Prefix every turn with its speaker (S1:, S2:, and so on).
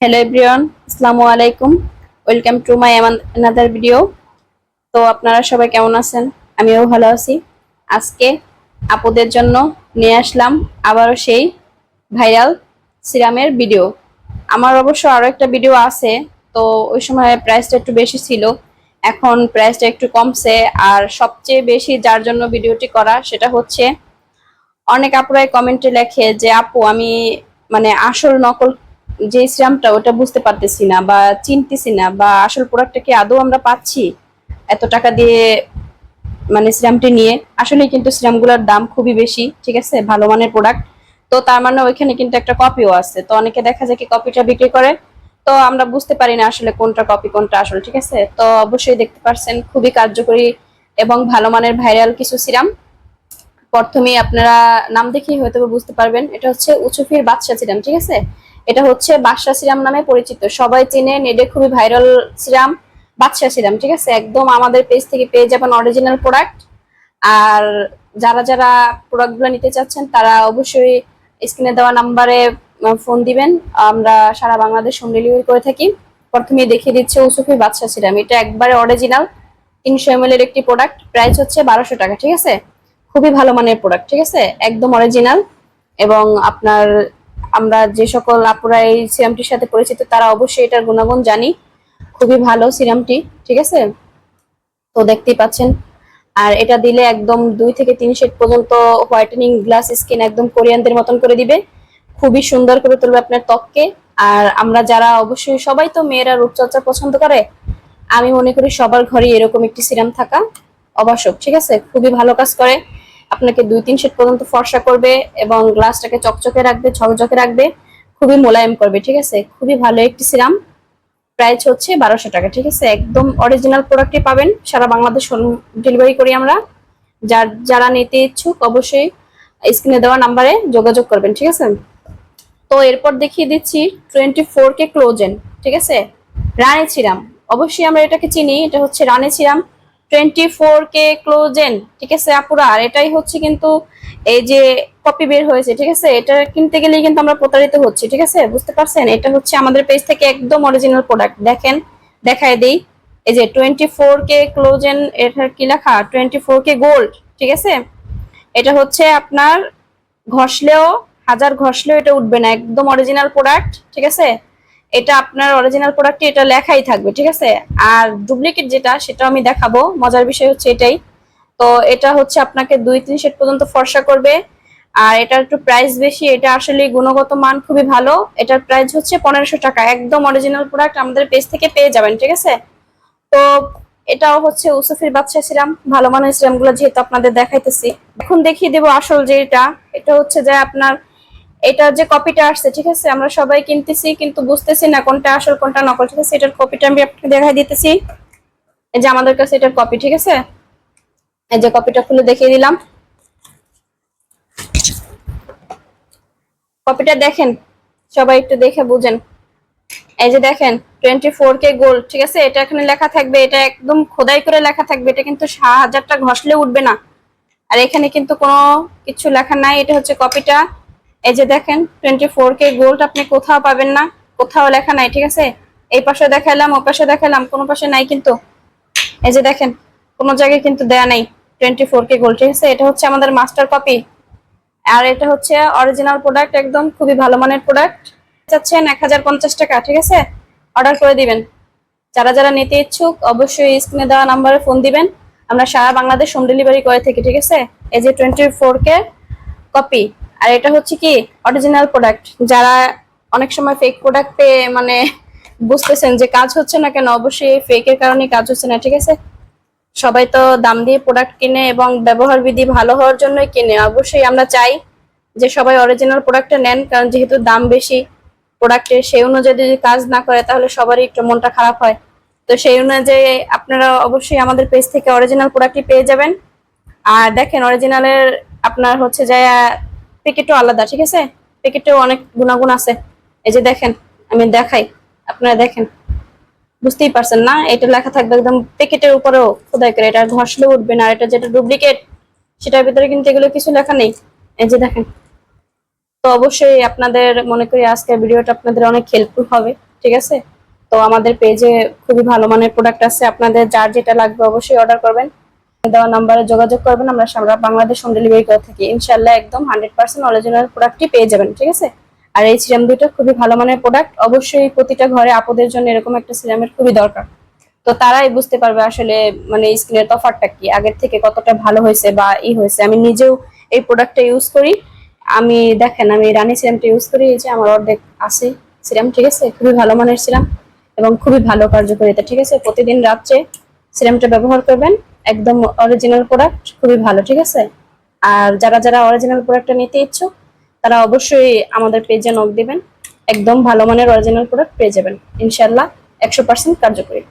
S1: Hello everyone আসসালামু আলাইকুম। Welcome to my another video তো আপনারা সবাই কেমন আছেন? আমিও ভালো আছি। আজকে আপুদের জন্য নিয়ে আসলাম আবারও সেই ভাইরাল সিরামের ভিডিও আমার অবশ্য আরও একটা ভিডিও আছে, তো ওই সময় প্রাইসটা একটু বেশি ছিল। এখন প্রাইসটা একটু কমছে, আর সবচেয়ে বেশি যার জন্য ভিডিওটি করা সেটা হচ্ছে, অনেক আপুরাই কমেন্টে লেখে যে, আপু, আমি মানে আসল নকল যে সিরামটা ওটা বুঝতে পারতেছি না বা চিনতেছি না বা আসল প্রোডাক্টটা কি আদৌ আমরা পাচ্ছি? এত টাকা দিয়ে মানে সিরামটি নিয়ে। আসলে কিন্তু সিরামগুলোর দাম খুবই বেশি, ঠিক আছে? ভালো মানের প্রোডাক্ট তো তার মানে ওইখানে কিন্তু একটা কপিও আছে। তো অনেকে দেখা যায় কি কপিটা বিক্রি করে। তো আমরা বুঝতে পারি না আসলে কোনটা কপি কোনটা আসল, ঠিক আছে? তো অবশ্যই দেখতে পারছেন, খুবই কার্যকরী এবং ভালো মানের ভাইরাল কিছু সিরাম প্রথমেই আপনারা নাম দেখেই হয়তো বুঝতে পারবেন। এটা হচ্ছে উচুফির বাদশা সিরাম ঠিক আছে? এটা হচ্ছে বাদশা সিরাম নামে পরিচিত। সবাই চিনে, নেডে খুবই ভাইরাল সিরাম বাদশা সিরাম ঠিক আছে? একদম আমাদের পেজ থেকে পেয়ে যাবেন অরিজিনাল প্রোডাক্ট আর যারা যারা প্রোডাক্টগুলো নিতে চাচ্ছেন, তারা অবশ্যই স্ক্রিনে দেওয়া নাম্বারে ফোন দিবেন। আমরা সারা বাংলাদেশ হোম ডেলিভারি করে থাকি। প্রথমে দেখিয়ে দিচ্ছে উসুফি বাদশা সিরাম এটা একবারে অরিজিনাল তিনশো এম এর একটি প্রোডাক্ট প্রাইস হচ্ছে বারোশো টাকা, ঠিক আছে? খুবই ভালো মানের প্রোডাক্ট ঠিক আছে? একদম অরিজিনাল এবং আপনার আমরা যে সকল আপুরা এই সিরামটির সাথে পরিচিত, তারা অবশ্যই এটার গুণাগুণ জানি। খুবই ভালো সিরামটি, ঠিক আছে? তো দেখতেই পাচ্ছেন। আর এটা দিলে একদম দুই থেকে তিন শেড পর্যন্ত হোয়াইটেনিং গ্লাস স্কিন একদম কোরিয়ানদের মতন করে দিবে। খুবই সুন্দর করে তুলবে আপনার ত্বককে। আর আমরা যারা অবশ্যই সবাই তো মেয়েরা রূপচর্চা পছন্দ করে, আমি মনে করি সবার ঘরে এরকম একটি সিরাম থাকা আবশ্যক, ঠিক আছে? খুবই ভালো কাজ করে। আপনাকে দুই তিন শেড পর্যন্ত ফর্সা করবে এবং গ্লাসটাকে চকচকে রাখবে, ঝকঝকে রাখবে, খুবই মোলায়েম করবে, ঠিক আছে? খুবই ভালো একটি সিরাম। প্রাইস হচ্ছে বারোশো টাকা, ঠিক আছে? একদম অরিজিনাল প্রোডাক্টই পাবেন। সারা বাংলাদেশ ডেলিভারি করি আমরা। যার, যারা নিতে ইচ্ছুক অবশ্যই স্ক্রিনে দেওয়া নাম্বারে যোগাযোগ করবেন, ঠিক আছে? তো এরপর দেখিয়ে দিচ্ছি টোয়েন্টি ফোর কে ক্লোজেন ঠিক আছে? রানে ছিরাম অবশ্যই আমরা এটাকে চিনি, এটা হচ্ছে রানে ছিরাম টোয়েন্টি ফোর কে ক্লোজেন, ঠিক আছে আপুরা? আর এটাই হচ্ছে কিন্তু এই যে কপি বের হয়েছে, ঠিক আছে? এটা কিনতে গেলেই কিন্তু আমরা প্রতারিত হচ্ছি, ঠিক আছে? বুঝতে পারছেন? এটা হচ্ছে আমাদের পেজ থেকে একদম অরিজিনাল প্রোডাক্ট দেখেন, দেখায় দেই। এই যে টোয়েন্টি ফোর কে ক্লোজেন এটার কি লেখা? টোয়েন্টি ফোর কে গোল্ড, ঠিক আছে? এটা হচ্ছে আপনার ঘষলেও, হাজার ঘষলেও এটা উঠবে না। একদম অরিজিনাল প্রোডাক্ট ঠিক আছে? এটা আপনার অরিজিনাল প্রোডাক্টে এটা লেখাই থাকবে, ঠিক আছে? আর ডুপ্লিকেট যেটা সেটা আমি দেখাবো। মজার বিষয় হচ্ছে এটাই। তো এটা হচ্ছে আপনাকে দুই, তিন সেট পর্যন্ত ফর্সা করবে। আর এটার একটু প্রাইস বেশি, এটা আসলে গুণগত মান খুবই ভালো। এটার প্রাইস হচ্ছে পনেরোশো টাকা। একদম অরিজিনাল প্রোডাক্ট আমাদের পেজ থেকে পেয়ে যাবেন, ঠিক আছে? তো এটাও হচ্ছে উসুফির বাদশা সিরাম ভালো মানের সিরামগুলো যেহেতু আপনাদের দেখাইতেছি। এখন দেখিয়ে দেবো আসল যে এটা। এটা হচ্ছে যে আপনার এটা যে কপিটা আসছে, ঠিক আছে? আমরা সবাই কিনতেছি, কিন্তু বুঝতেছি না কোনটা আসল, কোনটা নকল, ঠিক আছে? এটার কপিটা আমি আপনাকে দেখাই দিতেছি। এই যে আমাদের কাছে এটার কপি ঠিক আছে? এই যে কপিটা খুলে দেখিয়ে দিলাম। কপিটা দেখেন, সবাই একটু দেখে বুঝেন। এই যে দেখেন টোয়েন্টি ফোর কে গোল্ড ঠিক আছে? এটা এখানে লেখা থাকবে, এটা একদম খোদাই করে লেখা থাকবে, এটা কিন্তু হাজারটা ঘষলে উঠবে না। আর এখানে কিন্তু কোনো কিছু লেখা নাই, এটা হচ্ছে কপিটা এই যে দেখেন টোয়েন্টি ফোর কে গোল্ড আপনি কোথাও পাবেন না, কোথাও লেখা নাই, ঠিক আছে? এই পাশে দেখালাম ও পাশে দেখালাম কোনো পাশে নাই কিন্তু। এই যে দেখেন, কোনো জায়গায় কিন্তু দেয়া নাই টোয়েন্টি ফোর কে গোল্ড ঠিক আছে? এটা হচ্ছে আমাদের মাস্টার কপি আর এটা হচ্ছে অরিজিনাল প্রোডাক্ট একদম খুবই ভালো মানের প্রোডাক্ট চাচ্ছেন এক হাজার পঞ্চাশ টাকা, ঠিক আছে? অর্ডার করে দিবেন। যারা যারা নিতে ইচ্ছুক, অবশ্যই স্ক্রিনে দেওয়া নাম্বারে ফোন দিবেন। আমরা সারা বাংলাদেশ হোম ডেলিভারি করে থাকি, ঠিক আছে? এই যে টোয়েন্টি ফোর কে কপি আর এটা হচ্ছে কি অরিজিনাল প্রোডাক্ট যারা অনেক সময় ফেক প্রোডাক্ট পেয়ে মানে বুঝতেছেন যে কাজ হচ্ছে না কেন, অবশ্যই ফেকের কারণে কাজ হচ্ছে না, ঠিক আছে? সবাই তো দাম দিয়ে প্রোডাক্ট কিনে এবং ব্যবহার বিধি ভালো হওয়ার জন্যই কিনে। অবশ্যই আমরা চাই যে সবাই অরিজিনাল প্রোডাক্টটা নেন, কারণ যেহেতু দাম বেশি প্রোডাক্টের সেই অনুযায়ী যদি কাজ না করে, তাহলে সবারই একটু মনটা খারাপ হয়। তো সেই অনুযায়ী আপনারা অবশ্যই আমাদের পেজ থেকে অরিজিনাল প্রোডাক্টই পেয়ে যাবেন। আর দেখেন অরিজিনালের আপনার হচ্ছে যে প্যাকেটও আলাদা, ঠিক আছে? প্যাকেটেও অনেক গুণাগুণ আছে। এই যে দেখেন, আমি দেখাই, আপনারা দেখেন। বুঝতেই পারছেন না? এটা লেখা থাকবে একদম প্যাকেটের উপরেও, খোদাই করে, এটা ঘষলে উঠবে না, আর এটা যেটা ডুপ্লিকেট, সেটার ভিতরে কিন্তু এগুলো কিছু লেখা নেই। এই যে দেখেন, তো অবশ্যই আপনাদের, মনে করি আজকের ভিডিওটা আপনাদের অনেক হেল্পফুল হবে, ঠিক আছে? তো আমাদের পেজে খুবই ভালো মানের প্রোডাক্ট আছে, আপনাদের যার যেটা লাগবে অবশ্যই অর্ডার করবেন। দেওয়া নাম্বারে যোগাযোগ করবেন, আমরা সারা বাংলাদেশ হোম ডেলিভারি করে থাকি। ইনশাল্লাহ একদম হান্ড্রেড পার্সেন্ট অরিজিনাল প্রোডাক্টই পেয়ে যাবেন, ঠিক আছে? আর এই সিরাম দুইটা খুবই ভালো মানের প্রোডাক্ট অবশ্যই প্রতিটা ঘরে আপদের জন্য এরকম একটা সিরামের খুবই দরকার। তো তারাই বুঝতে পারবে আসলে মানে স্কিনের তফাৎটা কি, আগের থেকে কতটা ভালো হয়েছে বা ই হয়েছে। আমি নিজেও এই প্রোডাক্টটা ইউজ করি। আমি দেখেন, আমি রানী সিরামটা ইউজ করি, এই যে আমার অর্ধেক আছে সিরাম ঠিক আছে? খুবই ভালো মানের সিরাম এবং খুবই ভালো কার্যকারিতা, ঠিক আছে? প্রতিদিন রাত্রে সিরামটা ব্যবহার করবেন। একদম অরিজিনাল প্রোডাক্ট খুবই ভালো, ঠিক আছে? আর যারা যারা অরিজিনাল প্রোডাক্টটা নিতে ইচ্ছুক, তারা অবশ্যই আমাদের পেজে নক দিবেন। একদম ভালো মানের অরিজিনাল প্রোডাক্ট পেয়ে যাবেন। ইনশাল্লাহ একশো পার্সেন্ট কার্যকরী।